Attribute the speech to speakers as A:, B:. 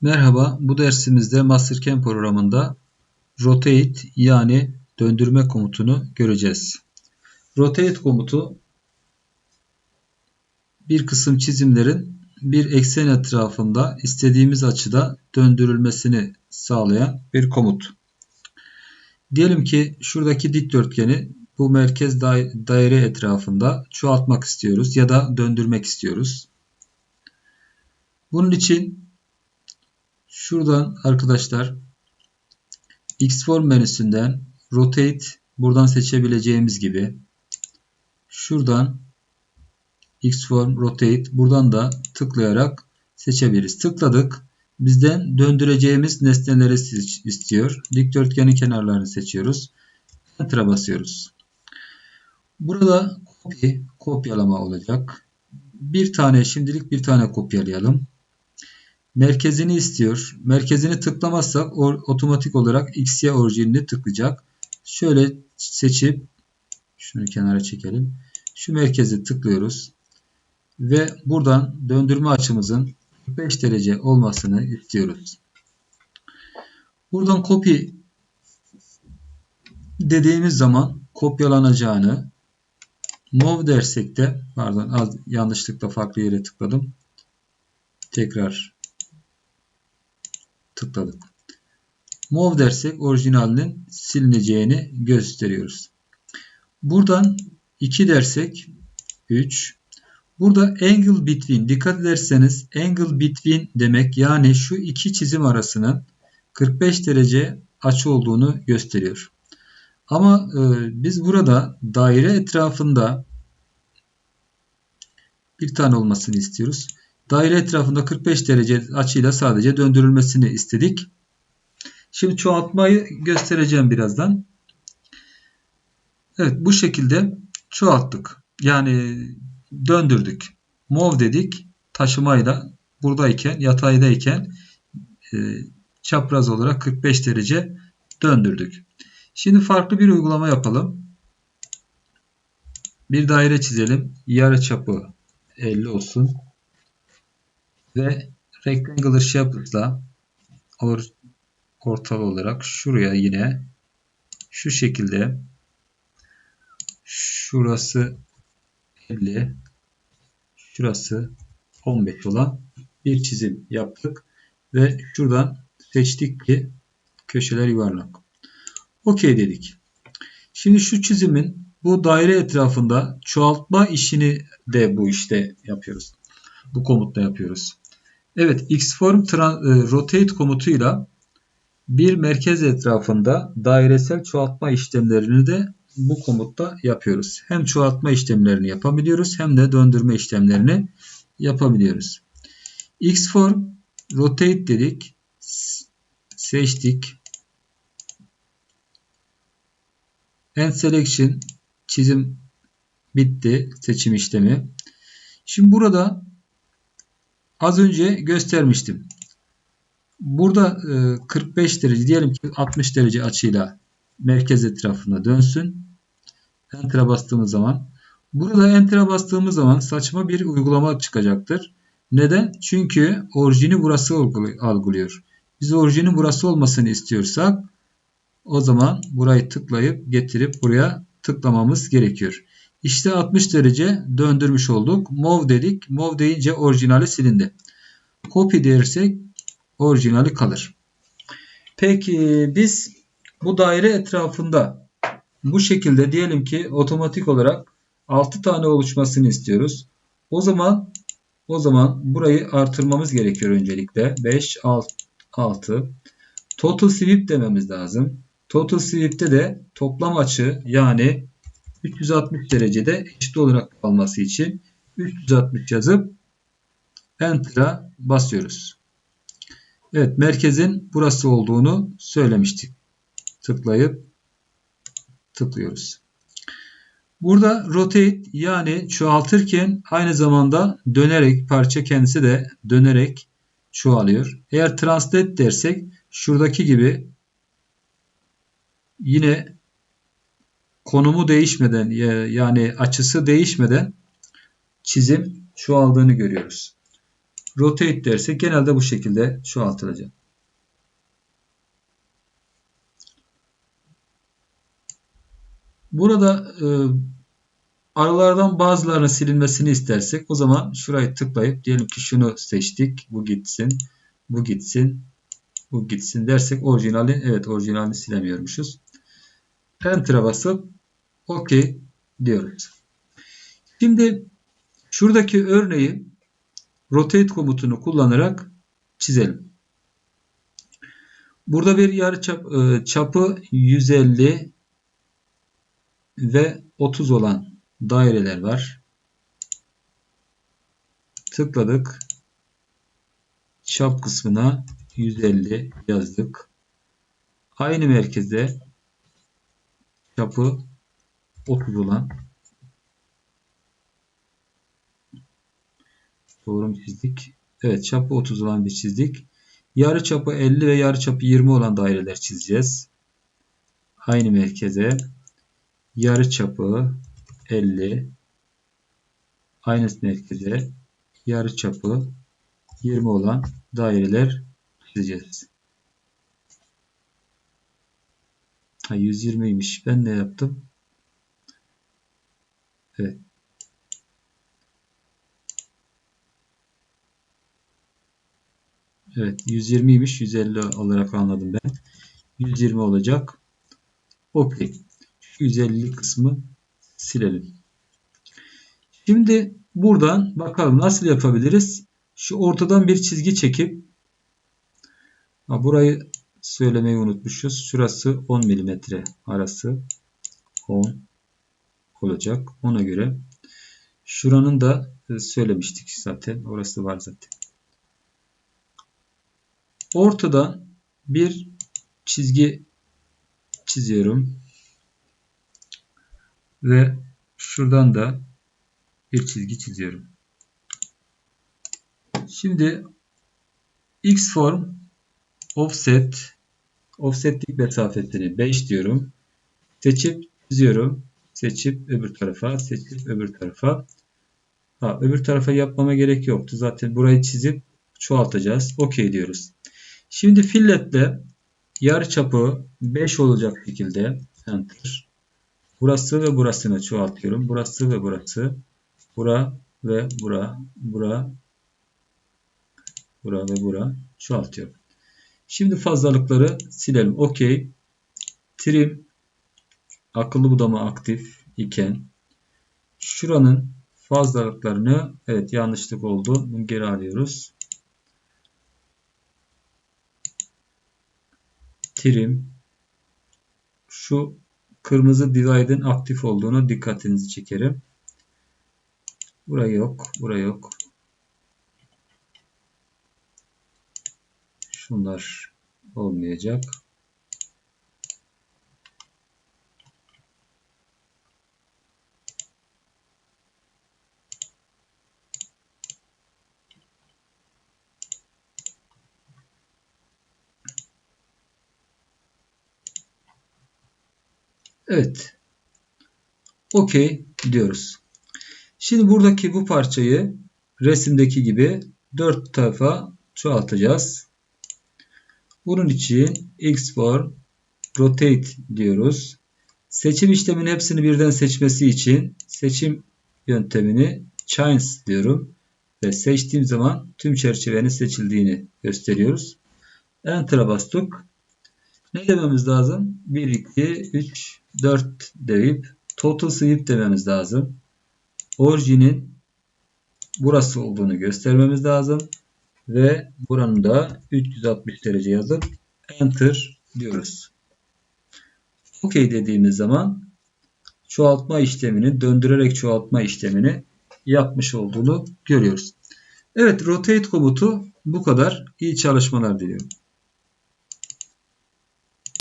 A: Merhaba, bu dersimizde Mastercam programında rotate yani döndürme komutunu göreceğiz. Rotate komutu bir kısım çizimlerin bir eksen etrafında istediğimiz açıda döndürülmesini sağlayan bir komut. Diyelim ki şuradaki dikdörtgeni bu merkez daire etrafında çoğaltmak istiyoruz ya da döndürmek istiyoruz. Bunun için Şuradan arkadaşlar Xform menüsünden Rotate buradan seçebileceğimiz gibi şuradan Xform Rotate buradan da tıklayarak seçebiliriz. Tıkladık. Bizden döndüreceğimiz nesneleri istiyor. Dikdörtgenin kenarlarını seçiyoruz. Enter'a basıyoruz. Burada copy, kopyalama olacak. Bir tane şimdilik bir tane kopyalayalım merkezini istiyor. Merkezini tıklamazsak otomatik olarak XY orijinini tıklayacak. Şöyle seçip şunu kenara çekelim. Şu merkezi tıklıyoruz. Ve buradan döndürme açımızın 45 derece olmasını istiyoruz. Buradan copy dediğimiz zaman kopyalanacağını move dersek de pardon az yanlışlıkla farklı yere tıkladım. Tekrar tıkladık. Move dersek orijinalinin silineceğini gösteriyoruz. Buradan 2 dersek 3. Burada angle between dikkat ederseniz angle between demek yani şu iki çizim arasının 45 derece açı olduğunu gösteriyor. Ama e, biz burada daire etrafında bir tane olmasını istiyoruz. Daire etrafında 45 derece açıyla sadece döndürülmesini istedik. Şimdi çoğaltmayı göstereceğim birazdan. Evet bu şekilde çoğalttık. Yani döndürdük. Move dedik. Taşımayla buradayken yataydayken e, çapraz olarak 45 derece döndürdük. Şimdi farklı bir uygulama yapalım. Bir daire çizelim. Yarı çapı 50 olsun ve rectangular shape'la or, ortalı olarak şuraya yine şu şekilde şurası 50 şurası 15 olan bir çizim yaptık ve şuradan seçtik ki köşeler yuvarlak. OK dedik. Şimdi şu çizimin bu daire etrafında çoğaltma işini de bu işte yapıyoruz. Bu komutla yapıyoruz. Evet xform e, rotate komutuyla bir merkez etrafında dairesel çoğaltma işlemlerini de bu komutta yapıyoruz. Hem çoğaltma işlemlerini yapabiliyoruz hem de döndürme işlemlerini yapabiliyoruz. xform rotate dedik. Seçtik. End selection çizim bitti. Seçim işlemi. Şimdi burada Az önce göstermiştim. Burada 45 e, derece diyelim ki 60 derece açıyla merkez etrafında dönsün. Enter'a bastığımız zaman burada Enter'a bastığımız zaman saçma bir uygulama çıkacaktır. Neden? Çünkü orijini burası algılıyor. Biz orijinin burası olmasını istiyorsak o zaman burayı tıklayıp getirip buraya tıklamamız gerekiyor. İşte 60 derece döndürmüş olduk. Move dedik. Move deyince orijinali silindi. Copy dersek orijinali kalır. Peki biz bu daire etrafında bu şekilde diyelim ki otomatik olarak 6 tane oluşmasını istiyoruz. O zaman o zaman burayı artırmamız gerekiyor öncelikle. 5 6 6 Total sweep dememiz lazım. Total sweep'te de toplam açı yani 360 derecede eşit olarak kalması için 360 yazıp Enter'a basıyoruz. Evet merkezin burası olduğunu söylemiştik. Tıklayıp tıklıyoruz. Burada rotate yani çoğaltırken aynı zamanda dönerek parça kendisi de dönerek çoğalıyor. Eğer translate dersek şuradaki gibi yine konumu değişmeden yani açısı değişmeden çizim çoğaldığını görüyoruz. rotate dersek genelde bu şekilde çoğaltılacak. Burada e, aralardan bazılarının silinmesini istersek o zaman şurayı tıklayıp diyelim ki şunu seçtik. Bu gitsin. Bu gitsin. Bu gitsin dersek orijinali evet orijinalini silemiyormuşuz. Enter'a basıp OK diyoruz. Şimdi şuradaki örneği rotate komutunu kullanarak çizelim. Burada bir yarı e, çapı 150 ve 30 olan daireler var. Tıkladık. Çap kısmına 150 yazdık. Aynı merkezde çapı 30 olan doğru çizdik? Evet çapı 30 olan bir çizdik. Yarı çapı 50 ve yarı çapı 20 olan daireler çizeceğiz. Aynı merkeze yarı çapı 50 aynı merkeze yarı çapı 20 olan daireler çizeceğiz. Ha 120'ymiş. Ben ne yaptım? Evet. Evet 120'ymiş. 150 olarak anladım ben. 120 olacak. Okey. 150 kısmı silelim. Şimdi buradan bakalım nasıl yapabiliriz? Şu ortadan bir çizgi çekip burayı söylemeyi unutmuşuz. Şurası 10 mm arası 10 olacak. Ona göre şuranın da e, söylemiştik zaten. Orası var zaten. Ortadan bir çizgi çiziyorum. Ve şuradan da bir çizgi çiziyorum. Şimdi x form offset offsetlik mesafesini 5 diyorum. Seçip çiziyorum. Seçip öbür tarafa, seçip öbür tarafa. Ha, öbür tarafa yapmama gerek yoktu. Zaten burayı çizip çoğaltacağız. OK diyoruz. Şimdi filletle yarıçapı 5 olacak şekilde enter. Burası ve burasını çoğaltıyorum. Burası ve burası. Bura ve bura. Bura. Bura ve bura. Çoğaltıyorum. Şimdi fazlalıkları silelim. OK. Trim akıllı budama aktif iken şuranın fazlalıklarını evet yanlışlık oldu. Bunu geri alıyoruz. Trim şu kırmızı divide'ın aktif olduğunu dikkatinizi çekerim. Buraya yok. Buraya yok. Şunlar olmayacak. Evet. Okey diyoruz. Şimdi buradaki bu parçayı resimdeki gibi dört tarafa çoğaltacağız. Bunun için x for rotate diyoruz. Seçim işleminin hepsini birden seçmesi için seçim yöntemini change diyorum. Ve seçtiğim zaman tüm çerçevenin seçildiğini gösteriyoruz. Enter'a bastık. Ne dememiz lazım? 1, 2, 3, 4 deyip total sweep dememiz lazım. Orijinin burası olduğunu göstermemiz lazım. Ve buranın da 360 derece yazıp enter diyoruz. OK dediğimiz zaman çoğaltma işlemini döndürerek çoğaltma işlemini yapmış olduğunu görüyoruz. Evet rotate komutu bu kadar. İyi çalışmalar diliyorum.